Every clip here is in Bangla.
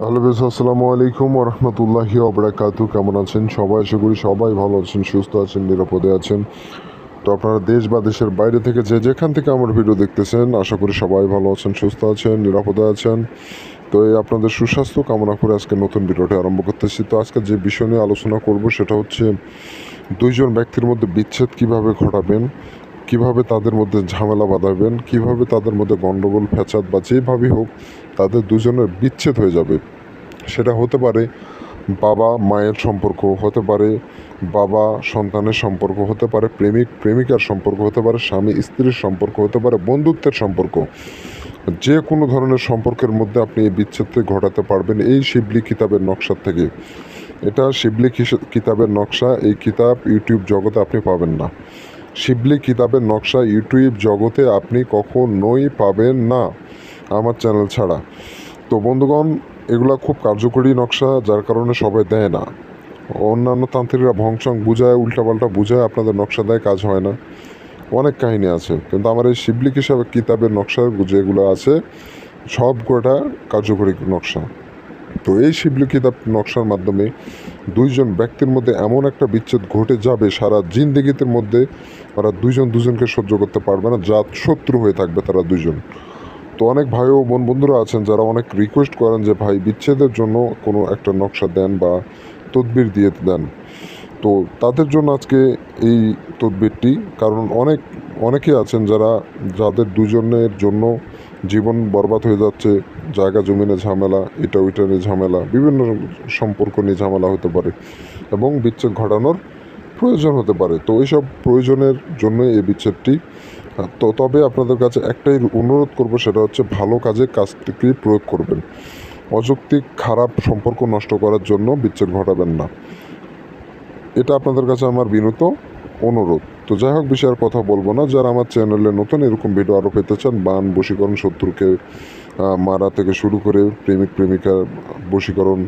হ্যালো বেশ আসসালামু আলাইকুম রহমতুল্লাহি অবরাকাতু কেমন আছেন সবাই? আশা করি সবাই ভালো আছেন, সুস্থ আছেন, নিরাপদে আছেন। তো আপনারা দেশ বা দেশের বাইরে থেকে যে যেখান থেকে আমার ভিডিও দেখতেছেন, আশা করি সবাই ভালো আছেন, সুস্থ আছেন, নিরাপদে আছেন। তো এই আপনাদের সুস্বাস্থ্য কামনা করে আজকে নতুন ভিডিওটি আরম্ভ করতেছি। তো আজকে যে বিষয় নিয়ে আলোচনা করব, সেটা হচ্ছে দুইজন ব্যক্তির মধ্যে বিচ্ছেদ কীভাবে ঘটাবেন কীভাবে তাদের মধ্যে ঝামেলা বাঁধাবেন, কীভাবে তাদের মধ্যে গণ্ডগোল ফ্যাচাদ বা যেভাবেই হোক তাদের দুজনের বিচ্ছেদ হয়ে যাবে। সেটা হতে পারে বাবা, মায়ের সম্পর্ক, হতে পারে বাবা, সন্তানের সম্পর্ক, হতে পারে প্রেমিক, প্রেমিকার সম্পর্ক, হতে পারে স্বামী, স্ত্রীর সম্পর্ক, হতে পারে বন্ধুত্বের সম্পর্ক। যে কোনো ধরনের সম্পর্কের মধ্যে আপনি এই বিচ্ছেদটি ঘটাতে পারবেন এই শিবলি কিতাবের নকশার থেকে। এটা শিবলি কিতাবের নকশা, এই কিতাব, ইউটিউব জগতে আপনি পাবেন না। শিবলি কিতাবের নকশা ইউটিউব জগতে আপনি কখনোই পাবেন না আমার চ্যানেল ছাড়া। তো বন্ধুগণ, এগুলা খুব কার্যকরী নকশা, যার কারণে সবাই দেয় না। অন্যান্য তান্ত্রিকরা ভংসং বুঝায়, উল্টাপাল্টা বুঝায়, আপনাদের নকশা দেয়, কাজ হয় না। অনেক কাহিনী আছে, কিন্তু আমার এই শিবলিক হিসাবে কিতাবের নকশা যেগুলো আছে সব কটা কার্যকরী নকশা। তো এই শিবলি কিতাব নকশার মাধ্যমে দুইজন ব্যক্তির মধ্যে এমন একটা বিচ্ছেদ ঘটে যাবে, সারা জিন্দেগিতে মধ্যে ওরা দুইজন দুজনকে সহ্য করতে পারবে না, জাত শত্রু হয়ে থাকবে তারা দুইজন। তো অনেক ভাই ও বোন বন্ধুরা আছেন যারা অনেক রিকোয়েস্ট করেন যে, ভাই, বিচ্ছেদের জন্য কোনো একটা নকশা দেন বা তদবির দিয়ে দেন। তো তাদের জন্য আজকে এই তদবিরটি, কারণ অনেক, অনেকে আছেন যারা, যাদের দুজনের জন্য জীবন বরবাদ হয়ে যাচ্ছে, জায়গা জমিনে ঝামেলা এটা ওইটা নিয়ে ঝামেলা, বিভিন্ন সম্পর্ক নিয়ে ঝামেলা হতে পারে এবং বিচ্ছেদ ঘটানোর প্রয়োজন হতে পারে। তো এইসব প্রয়োজনের জন্য এই বিচ্ছেদটি। তো তবে আপনাদের কাছে একটাই অনুরোধ করব, সেটা হচ্ছে ভালো কাজে কাজটিকে প্রয়োগ করবেন। অযৌক্তিক খারাপ সম্পর্ক নষ্ট করার জন্য বিচ্ছেদ ঘটাবেন না। এটা আপনাদের কাছে আমার বিনত অনুরোধ। তো যাই হোক বিষয়ের কথা বলব না। যারা আমার চ্যানেলে নতুন, এরকম ভিডিও আরও পেতে চান, বান বশীকরণ শত্রুকে মারা থেকে শুরু করে প্রেমিক, প্রেমিকার বশীকরণ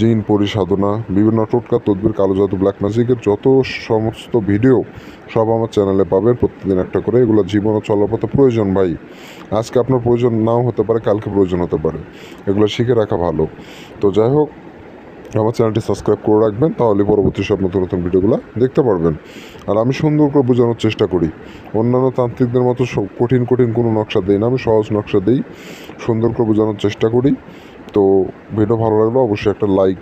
জিন পরিসাধনা, বিভিন্ন টোটকা, তদবির, কালো জাদু ব্ল্যাক ম্যাজিকের যত সমস্ত ভিডিও সব আমার চ্যানেলে পাবেন প্রতিদিন একটা করে। এগুলো জীবন ও চলাপথে প্রয়োজন ভাই। আজকে আপনার প্রয়োজন নাও হতে পারে, কালকে প্রয়োজন হতে পারে। এগুলো শিখে রাখা ভালো। তো যাই হোক আমার চ্যানেলটি সাবস্ক্রাইব করে রাখবেন, তাহলে পরবর্তী সব নতুন নতুন ভিডিওগুলো দেখতে পারবেন। আর আমি সুন্দর করে বোঝানোর চেষ্টা করি। অন্যান্য তান্ত্রিকদের মতো সব কঠিন কঠিন কোনো নকশা দিই না, আমি সহজ নকশা দিই, সুন্দর করে বোঝানোর চেষ্টা করি। তো ভিডিও ভালো লাগলে অবশ্যই একটা লাইক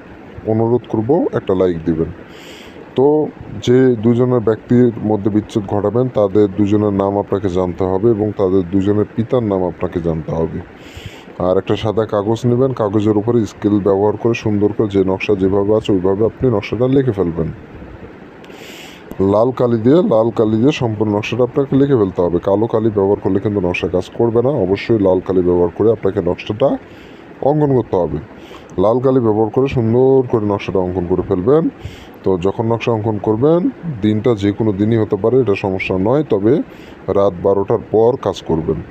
অনুরোধ করব, একটা লাইক দিবেন। তো যে দুজনের ব্যক্তির মধ্যে বিচ্ছেদ ঘটাবেন, তাদের দুজনের নাম আপনাকে জানতে হবে এবং তাদের দুজনের পিতার নাম আপনাকে জানতে হবে। আর একটা সাদা কাগজ নেবেন, কাগজের উপরে স্কেল ব্যবহার করে সুন্দর করে যে নকশা যেভাবে আছে ওইভাবে আপনি নকশাটা লিখে ফেলবেন। লাল কালি দিয়ে, লাল কালি দিয়ে সম্পূর্ণ নকশাটা আপনাকে লিখে ফেলতে হবে। কালো কালি ব্যবহার করলে কিন্তু নকশা কাজ করবে না, অবশ্যই লাল কালি ব্যবহার করে আপনাকে নকশাটা অঙ্কন করতে হবে। লাল কালি ব্যবহার করে সুন্দর করে নকশাটা অঙ্কন করে ফেলবেন। তো যখন নকশা অঙ্কন করবেন, দিনটা যে কোনো দিনই হতে পারে, এটা সমস্যা নয়, তবে রাত বারোটার পর কাজ করবেন।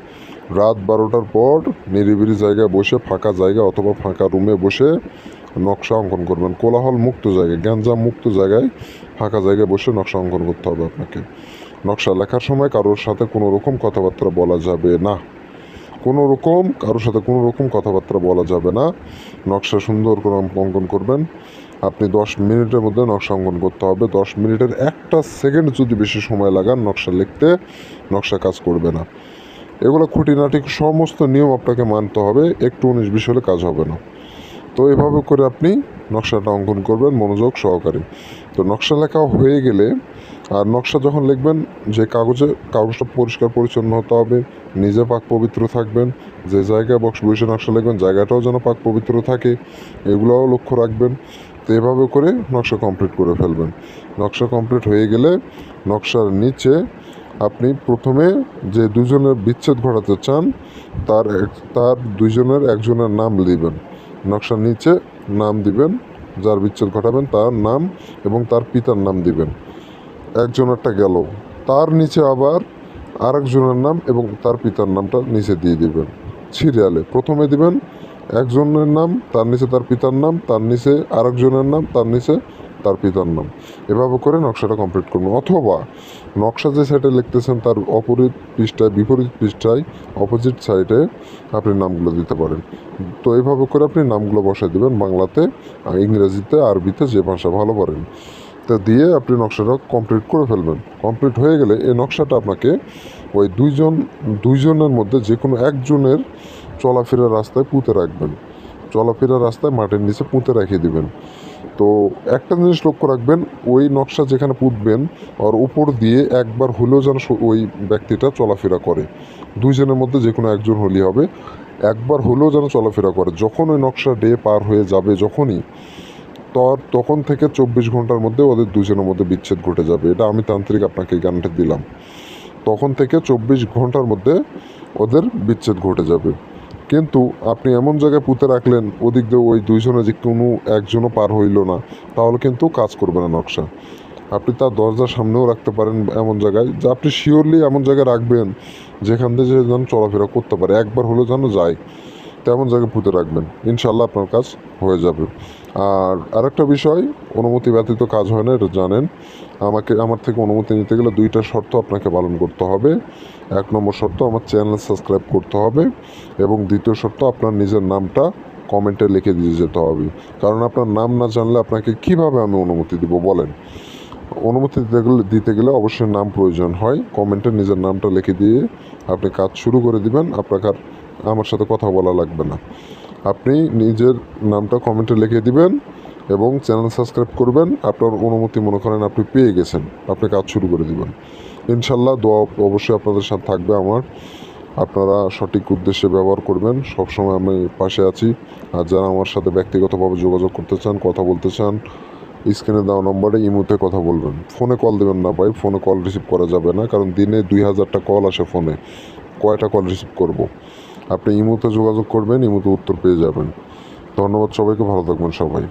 রাত বারোটার পর নিরিবিলি জায়গায় বসে, ফাঁকা জায়গা অথবা ফাঁকা রুমে বসে নকশা অঙ্কন করবেন। কোলাহল মুক্ত জায়গায়, গ্যাঞ্জাম মুক্ত জায়গায় ফাঁকা জায়গায় বসে নকশা অঙ্কন করতে হবে আপনাকে। নকশা লেখার সময় কারোর সাথে কোনো রকম কথাবার্তা বলা যাবে না। কোনো রকম, কারোর সাথে কোনো রকম কথাবার্তা বলা যাবে না। নকশা সুন্দর করে অঙ্কন করবেন। আপনি দশ মিনিটের মধ্যে নকশা অঙ্কন করতে হবে। দশ মিনিটের একটা সেকেন্ড যদি বেশি সময় লাগান নকশা লিখতে, নকশা কাজ করবে না। এগুলো খুঁটিনাটি সমস্ত নিয়ম আপনাকে মানতে হবে, একটু উনিশ বিশ হলে কাজ হবে না। তো এভাবে করে আপনি নকশাটা অঙ্কন করবেন মনোযোগ সহকারে। তো নকশা লেখা হয়ে গেলে, আর নকশা যখন লিখবেন, যে কাগজে, কাগজটা পরিষ্কার পরিচ্ছন্ন হতে হবে, নিজে পাক পবিত্র থাকবেন, যে জায়গায় বক্স বসে নকশা লিখবেন, জায়গাটাও যেন পাক পবিত্র থাকে, এগুলোও লক্ষ্য রাখবেন। তো এভাবে করে নকশা কমপ্লিট করে ফেলবেন। নকশা কমপ্লিট হয়ে গেলে, নকশার নিচে আপনি প্রথমে যে দুজনের বিচ্ছেদ ঘটাতে চান, তার তার দুইজনের একজনের নাম দিবেন নকশার নিচে নাম দিবেন, যার বিচ্ছেদ ঘটাবেন তার নাম এবং তার পিতার নাম দিবেন। একজনেরটা গেল। তার নিচে আবার আরেকজনের নাম এবং তার পিতার নামটা নিচে দিয়ে দিবেন। সিরিয়ালে প্রথমে দিবেন একজনের নাম, তার নিচে তার পিতার নাম, তার নিচে আরেকজনের নাম, তার নিচে তার পিতার নাম। এভাবে করে নকশাটা কমপ্লিট করবেন অথবা নকশা যে সাইডে লিখতেছেন, তার অপরিত পৃষ্ঠায়, বিপরীত পৃষ্ঠায় অপোজিট সাইডে আপনি নামগুলো দিতে পারেন। তো এইভাবে করে আপনি নামগুলো বসায় দেবেন। বাংলাতে, ইংরেজিতে, আরবিতে যে ভাষা ভালো পারেন, তা দিয়ে আপনি নকশাটা কমপ্লিট করে ফেলবেন। কমপ্লিট হয়ে গেলে এই নকশাটা আপনাকে ওই দুইজন, দুইজনের মধ্যে যে কোনো একজনের চলাফেরার রাস্তায় পুঁতে রাখবেন। চলাফেরার রাস্তায় মাটির নিচে পুঁতে রেখে দিবেন। তো একটা জিনিস লক্ষ্য রাখবেন, ওই নকশা যেখানে পুঁতবেন আর উপর দিয়ে একবার হলেও যেন ওই ব্যক্তিটা চলাফেরা করে। দুইজনের মধ্যে যে কোনো একজন হলেই হবে। একবার হলেও যেন চলাফেরা করে। যখন ওই নকশা ডে পার হয়ে যাবে যখনই, তর তখন থেকে চব্বিশ ঘণ্টার মধ্যে ওদের দুজনের মধ্যে বিচ্ছেদ ঘটে যাবে। এটা আমি তান্ত্রিক আপনাকে গ্যারান্টি দিলাম। তখন থেকে চব্বিশ ঘণ্টার মধ্যে ওদের বিচ্ছেদ ঘটে যাবে। কিন্তু আপনি এমন জায়গায় পুঁতে রাখলেন, ওদিক দিয়ে ওই দুইজনে যে কোনো একজনও পার হইল না, তাহলে কিন্তু কাজ করবে না নকশা। আপনি তার দরজার সামনেও রাখতে পারেন এমন জায়গায়, যে আপনি শিওরলি এমন জায়গায় রাখবেন, যেখান থেকে যে যেন চলাফেরা করতে পারে, একবার হলেও যেন যায়, তেমন জায়গায় পুঁতে রাখবেন। ইনশাল্লাহ আপনার কাজ হয়ে যাবে। আর আরেকটা বিষয়, অনুমতি ব্যতীত কাজ হয় না, এটা জানেন। আমাকে, আমার থেকে অনুমতি নিতে গেলে দুইটা শর্ত আপনাকে পালন করতে হবে। এক নম্বর শর্ত, আমার চ্যানেল সাবস্ক্রাইব করতে হবে এবং দ্বিতীয় শর্ত, আপনার নিজের নামটা কমেন্টে লিখে দিয়ে যেতে হবে। কারণ আপনার নাম না জানলে আপনাকে কীভাবে আমি অনুমতি দিব বলেন? অনুমতি দিতে গেলে দিতে গেলে অবশ্যই নাম প্রয়োজন হয়। কমেন্টে নিজের নামটা লিখে দিয়ে আপনি কাজ শুরু করে দিবেন, আপনাকে আর আমার সাথে কথা বলা লাগবে না। আপনি নিজের নামটা কমেন্টে লিখে দিবেন এবং চ্যানেল সাবস্ক্রাইব করবেন। আপনার অনুমতি মনে করেন আপনি পেয়ে গেছেন। আপনি কাজ শুরু করে দিবেন। ইনশাল্লাহ দোয়া অবশ্যই আপনাদের সাথে থাকবে আমার। আপনারা সঠিক উদ্দেশ্যে ব্যবহার করবেন। সবসময় আমি পাশে আছি। আর যারা আমার সাথে ব্যক্তিগতভাবে যোগাযোগ করতে চান, কথা বলতে চান, স্ক্রিনে দেওয়া নম্বরে ইমুতে কথা বলবেন। ফোনে কল দেবেন না ভাই, ফোনে কল রিসিভ করা যাবে না। কারণ দিনে দুই হাজারটা কল আসে ফোনে। কয়টা কল রিসিভ করব। আপনি ইমুতে যোগাযোগ করবেন, ইমুতে উত্তর পেয়ে যাবেন। ধন্যবাদ সবাইকে, ভালো থাকবেন সবাই।